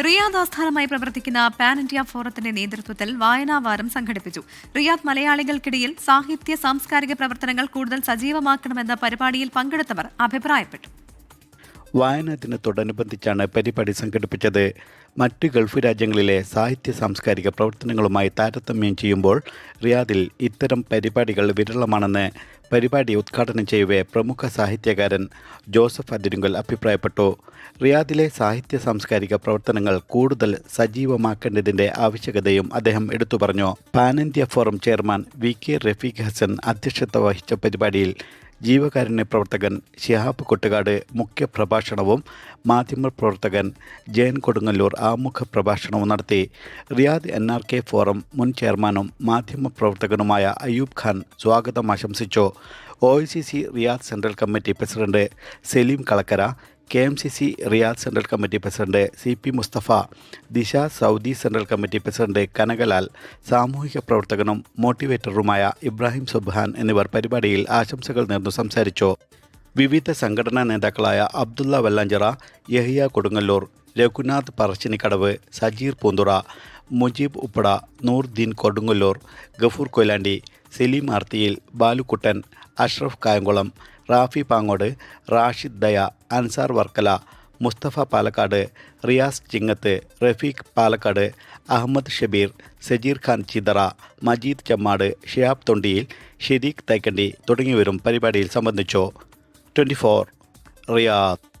Riyadh ആസ്ഥാനമായി പ്രവർത്തിക്കുന്ന pan India ഫോറത്തിന്റെ നേതൃത്വത്തിൽ വായനാവാരം സംഘടിപ്പിച്ചു. റിയാദ് മലയാളികൾക്കിടയിൽ സാഹിത്യ സാംസ്കാരിക പ്രവർത്തനങ്ങൾ കൂടുതൽ സജീവമാക്കണമെന്ന പരിപാടിയിൽ പങ്കെടുത്തവർ അഭിപ്രായപ്പെട്ടു. വായനാ ദിനത്തോടനുബന്ധിച്ചാണ് പരിപാടി സംഘടിപ്പിച്ചത്. മറ്റ് ഗൾഫ് രാജ്യങ്ങളിലെ സാഹിത്യ സാംസ്കാരിക പ്രവർത്തനങ്ങളുമായി താരതമ്യം ചെയ്യുമ്പോൾ റിയാദിൽ ഇത്തരം പരിപാടികൾ വിരളമാണെന്ന് പരിപാടി ഉദ്ഘാടനം ചെയ്യവേ പ്രമുഖ സാഹിത്യകാരൻ ജോസഫ് അതിരുങ്കൽ അഭിപ്രായപ്പെട്ടു. റിയാദിലെ സാഹിത്യ സാംസ്കാരിക പ്രവർത്തനങ്ങൾ കൂടുതൽ സജീവമാക്കേണ്ടതിന്റെ ആവശ്യകതയും അദ്ദേഹം എടുത്തു പറഞ്ഞു. പാനന്ത്യ forum chairman V K Rafeeq Hasan അധ്യക്ഷത വഹിച്ച പരിപാടിയിൽ ജീവകാരുണ്യ പ്രവർത്തകൻ ഷിഹാബ് കൊട്ടുകാട് മുഖ്യ പ്രഭാഷണവും മാധ്യമ പ്രവർത്തകൻ ജയൻ കൊടുങ്ങല്ലൂർ ആമുഖ പ്രഭാഷണവും നടത്തി. Riyadh N R K forum മുൻ ചെയർമാനും മാധ്യമ പ്രവർത്തകനുമായ അയ്യൂബ് ഖാൻ സ്വാഗതം ആശംസിച്ചു. O I C C Riyadh central committee president Saleem Kalakkara K M C C Riyadh central committee president C P Musthafa Disha Saudi central committee president Kanakalal സാമൂഹിക പ്രവർത്തകനും മോട്ടിവേറ്ററുമായ ഇബ്രാഹിം സുബ്ഹാൻ എന്നിവർ പരിപാടിയിൽ ആശംസകൾ നേർന്നു സംസാരിച്ചു. വിവിധ സംഘടനാ നേതാക്കളായ അബ്ദുള്ള വെള്ളാഞ്ചിറ യഹിയ കൊടുങ്ങല്ലൂർ രഘുനാഥ് പറശ്ശിനിക്കടവ് സജീർ പൂന്തുറ മുജീബ് ഉപ്പട നൂർദ്ദീൻ കൊടുങ്ങല്ലൂർ ഗഫൂർ കൊയിലാണ്ടി സലീം ആർത്തിയിൽ ബാലുക്കുട്ടൻ അഷ്റഫ് കായംകുളം റാഫി പാങ്ങോട് റാഷിദ് ദയ അൻസാർ വർക്കല മുസ്തഫ പാലക്കാട് റിയാസ് ചിങ്ങത്ത് റഫീഖ് പാലക്കാട് അഹമ്മദ് ഷബീർ സജീർ ഖാൻ ചിതറ മജീദ് ചമ്മാട് ഷിയാബ് തൊണ്ടിയിൽ ഷെരീഖ് തൈക്കണ്ടി തുടങ്ങിയവരും പരിപാടിയിൽ സംബന്ധിച്ചു. Twenty Riyadh.